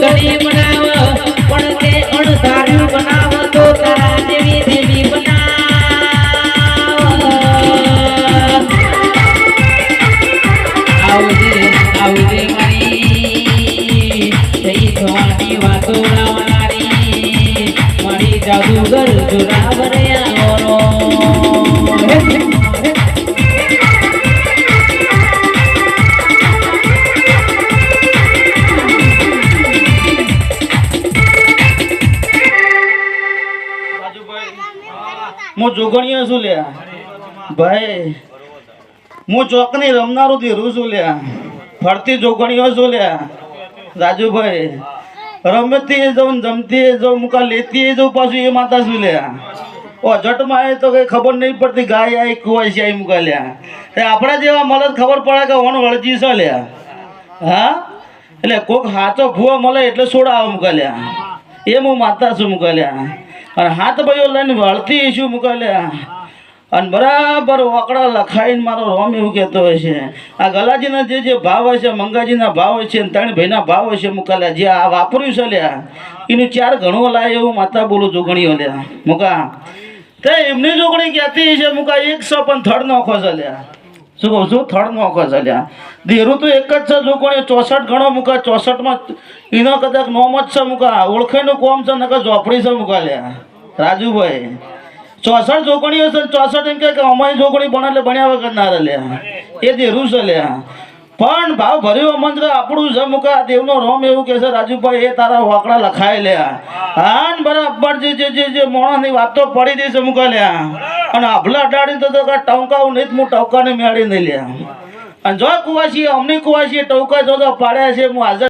ઘણી બનાવ, પણ તે અણધાર્યું બનાવ, તો તારા જેવી દેવી બનાવ. આવજે આવજે જાદુગર જોરાવર. હું જોગણીયો છું લ્યા. ભાઈ, હું ચોકની રમનારું ધીરું છું લ્યા. ફરતી જોગણીઓ છું લ્યા. રાજુભાઈ રમતી જાઉં જમતી જાઉં મુકા લેતી જાઉં પાછું એ માતા છું લ્યા. ઓ, જટમાં આવે તો કઈ ખબર નહીં પડતી ગાય આ કુવાય છે આવી મુકા લ્યા. એ આપણા જેવા મળે ખબર પડે કે વણ વળજી છે લ્યા. હા? એટલે કોક હાથો ભૂવા મળે એટલે છોડાવા મુકા લ્યા. એ હું માતા છું મુકાલ્યા અને હાથ ભાઈઓ લઈને વળતી છું મુકાલ્યા અને બરાબર વાકડા લખાઈને મારો રોમ એવું કહેતો હોય છે. આ ગલાજીના જે જે ભાવ છે, મંગાજીના ભાવ છે, અને ત્રણ ભાઈના ભાવ હોય છે મુકાલ્યા જે આ વાપર્યું છે લ્યા, એનું ચાર ઘણું લાય એવું માતા બોલું જોગણીઓ લ્યા. મુકા. તે એમની જોગણી કહેતી છે, મુકા એકસો પણ થડ નાખો છે લ્યા. શું કહું છું? થર્ડ મોકો ચાલ્યા દેરું તો એક જ છે જો કોણ ચોસઠ ગણો મૂકા ચોસઠમાં એનો કદાચ નોમ જ છે મૂકા ઓળખાઈનું કોમ છે, નકર ઝોપડી છે મૂકા લ્યા. રાજુભાઈ. ચોસઠ જોગણીઓ છે ચોસઠ એમ કે અમારી જોગણી ભણે એટલે ભણ્યા વગર ના લ્યા. એ દેરું છે લ્યા. પણ ભાવ ભર્યો મંત્ર આપણું છે મુકા દેવનો રોમ એવું કે છે, રાજુભાઈ, એ તારા વાકડા લખાય લ્યા. હા બરાબર, જે જે જે મોણાની વાતો પડી દઈ છે મુકા લ્યા. અને આભલા અડાડી તો ટવકાવું નહીં હું ટવકાને મેળી નહીં લે અને જો કુવાસી અમની કુવાસી ટવકા જો પાડ્યા છે, હું હાજર